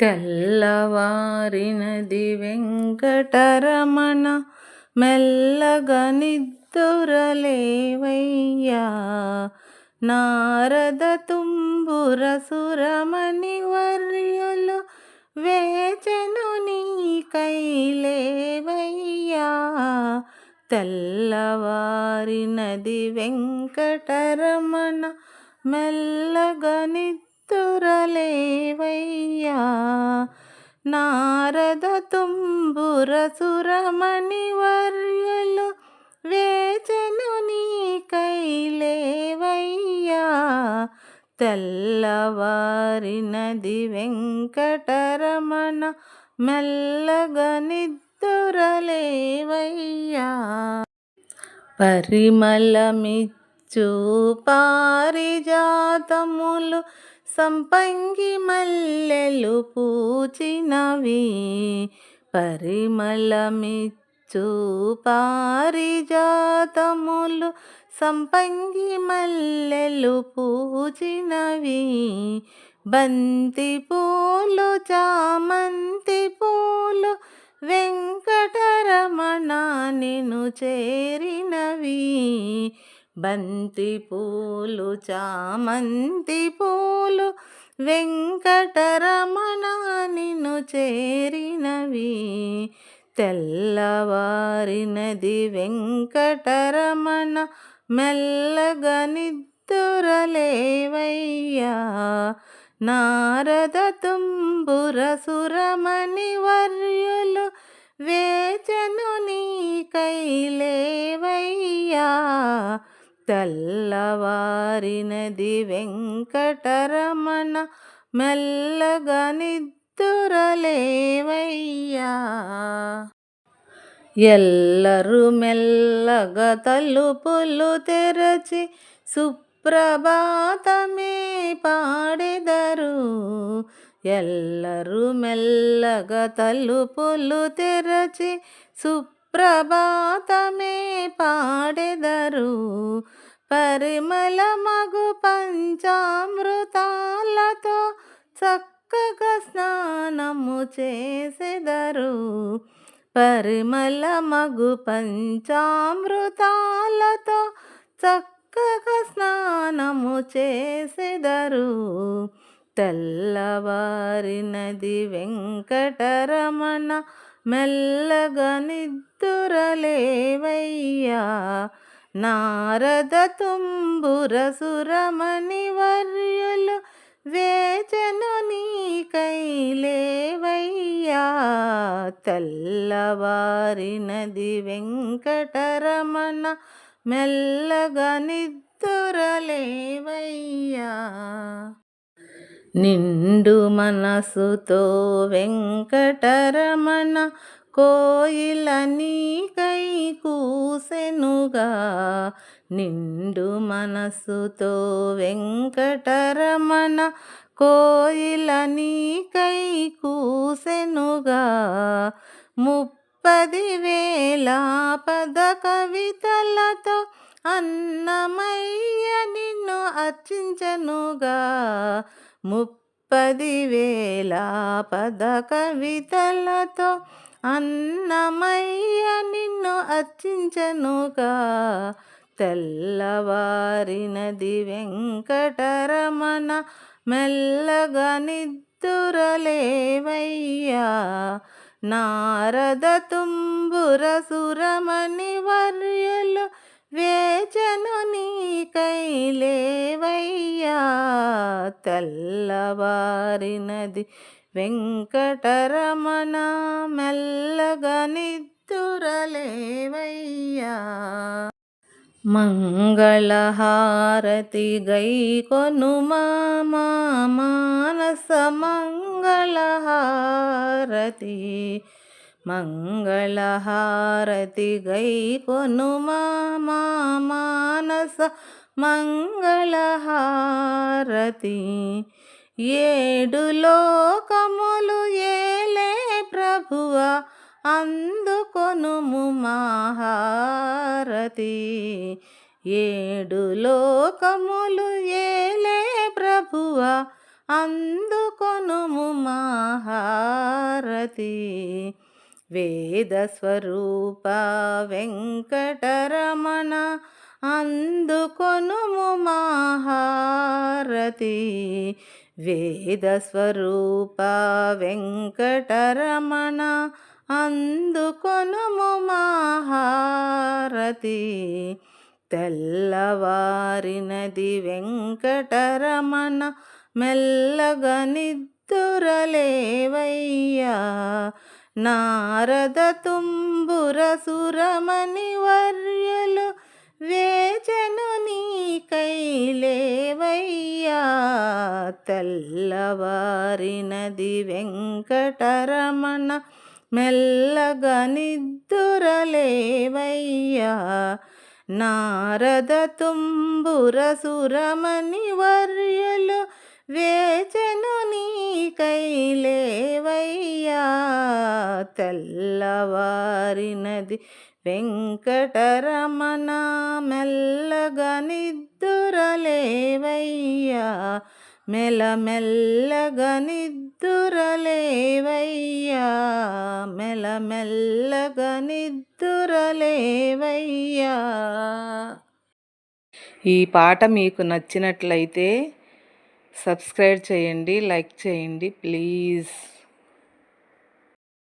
తెల్లవారినది వెంకటరమణ మెల్లగా నిద్దురలేవయ్యా. నారద తుంబుర సురమణి వర్యులు వేచను నీ కైలేవయ్యా. తెల్లవారినది వెంకటరమణ మెల్లగా తురలేవయ్యా? నారద తుంబుర సురమణి వర్యులు వేచను నీ కైలేవయ్యా తెల్లవారినది వెంకటరమణ మెల్లగా నిద్దురలేవయ్యా? పరిమళమిచ్చు పారిజాతములు సంపంగి మల్లెలు పూచినవి పరిమళమిచ్చు పారిజాతములు. సంపంగి మల్లెలు పూచినవి బంతి పూలు చామంతి పూలు వెంకటరమణ నిను చేరినవి. బంతి పూలు చామంతి పూలు వెంకటరమణ నిన్ను చేరినవి. తెల్లవారినది వెంకటరమణ మెల్లగా నిద్దురలేవయ్యా. నారద తుంబుర సురమణి వర్యులు వేచను నీ తెల్లవారినది వెంకటరమణ మెల్లగా నిద్దురలేవయ్యా. ఎల్లరూ మెల్లగా తలుపులు తెరచి సుప్రభాతమే పాడెదరు. ఎల్లరూ మెల్లగా తలుపులు తెరచి సుప్ ప్రభాతమే పాడెదరు. పరిమళ మగు పంచామృతాలతో చక్కగా స్నానము చేసెదరు. పరిమళ మగు పంచామృతాలతో చక్కగా స్నానము చేసెదరు. తెల్లవారినది వెంకటరమణ మెల్లగా నిద్దురలేవయ్యా. నారద తుంబుర సురమణి వర్యులు వేచను నీకైలేవయ్యా తెల్లవారినది వెంకటరమణ మెల్లగా నిద్దురలేవయ్యా. నిండు మనసుతో వెంకటరమణ కోయిల నీకై కూసెనుగా. నిండు మనసుతో వెంకటరమణ కోయిల నీకై కూసెనుగా. ముప్పది వేల పద కవితలతో అన్నమయ్య నిన్ను అర్చించనుగా. ముప్పది వేల పద కవితలతో అన్నమయ్య నిన్ను అర్చించనుగా తెల్లవారినది వెంకటరమణ మెల్లగా నిద్దురలేవయ్యా. నారద తుంబుర సురమణి వర్యలు వేచను నీకై లేవయ్యా తెల్లవారినది వెంకటరమణ మెల్లగా నిద్దురలేవయ్యా. మంగళహారతి గై కొనుమా మానస మంగళహారతి మంగళహారతి గై కొనుమా మానస మంగళహారతి. ఏడు లోకములు ఏలే ప్రభువ అందుకొనుము మహారతి. ఏడు లోకములు ఏలే ప్రభువ అందుకొనుము మహారతి. వేదస్వరూప వెంకటరమణ అందుకొనుము మహారతి. వేదస్వరూప వెంకటరమణ అందుకొనుము మహారతి. తెల్లవారినది వెంకటరమణ మెల్లగా నిద్దురలేవయ్యా నారద తుంబుర సురమణి వర్యలు వేచను నీ కైలేవయ్యా తెల్లవారినది వెంకటరమణ మెల్లగా నిద్దురలేవయ్యా. నారద తుంబుర సురమణి వర్యలు వేచ తెల్లవారినది వెంకటరమణ మెల్లగా నిద్దురలేవయ్యా. మెల్లమెల్లగా నిద్దురలేవయ్యా. మెల్లమెల్లగా నిద్దురలేవయ్యా. ఈ పాట మీకు నచ్చినట్లయితే సబ్స్క్రైబ్ చేయండి లైక్ చేయండి ప్లీజ్.